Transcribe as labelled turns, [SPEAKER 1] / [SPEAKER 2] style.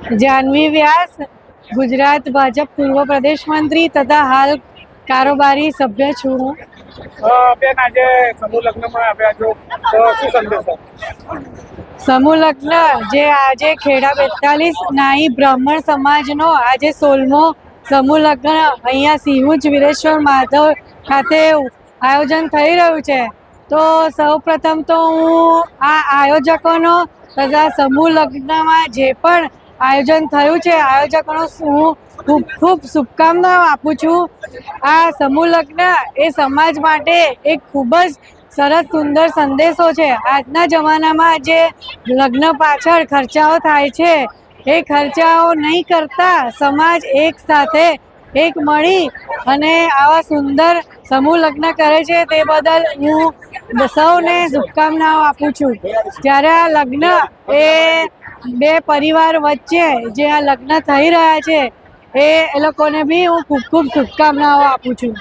[SPEAKER 1] જાનવી વ્યાસ ગુજરાત ભાજપ પૂર્વ પ્રદેશ મંત્રી તથા હાલ કારોબારી સભ્ય છું હું.
[SPEAKER 2] બેન આજે સમૂહ લગ્નમાં આવ્યા છો. તો શું સંદેશો
[SPEAKER 1] સમૂહ લગ્ન જે આજે ખેડા બેતાલીસ નાઈ બ્રાહ્મણ સમાજનો આજે સોળમો સમૂહ લગ્ન. અહીંયા સિંહુજ વીરેશ્વર માધવ ખાતે આયોજન થઈ રહ્યું છે. તો સૌ પ્રથમ તો હું આ આયોજકોનો તથા સમૂહ લગ્નમાં જે પણ આયોજન થયું છે. આયોજકોનો હું ખૂબ ખૂબ શુભકામનાઓ આપું છું. આ સમૂહ લગ્ન એ સમાજ માટે એક ખૂબ જ સરસ, સુંદર સંદેશો છે. આજના જમાનામાં જે લગ્ન પાછળ ખર્ચાઓ થાય છે. એ ખર્ચાઓ નહીં કરતા સમાજ એક સાથે એક મળી અને આવા સુંદર સમૂહ લગ્ન કરે છે તે બદલ હું સૌને શુભકામનાઓ આપું છું. જ્યારે આ લગ્ન એ બે પરિવાર વચ્ચે જે આ લગ્ન થઈ રહ્યા છે, એ લોકોને બી હું ખૂબ ખૂબ શુભકામનાઓ આપું છું.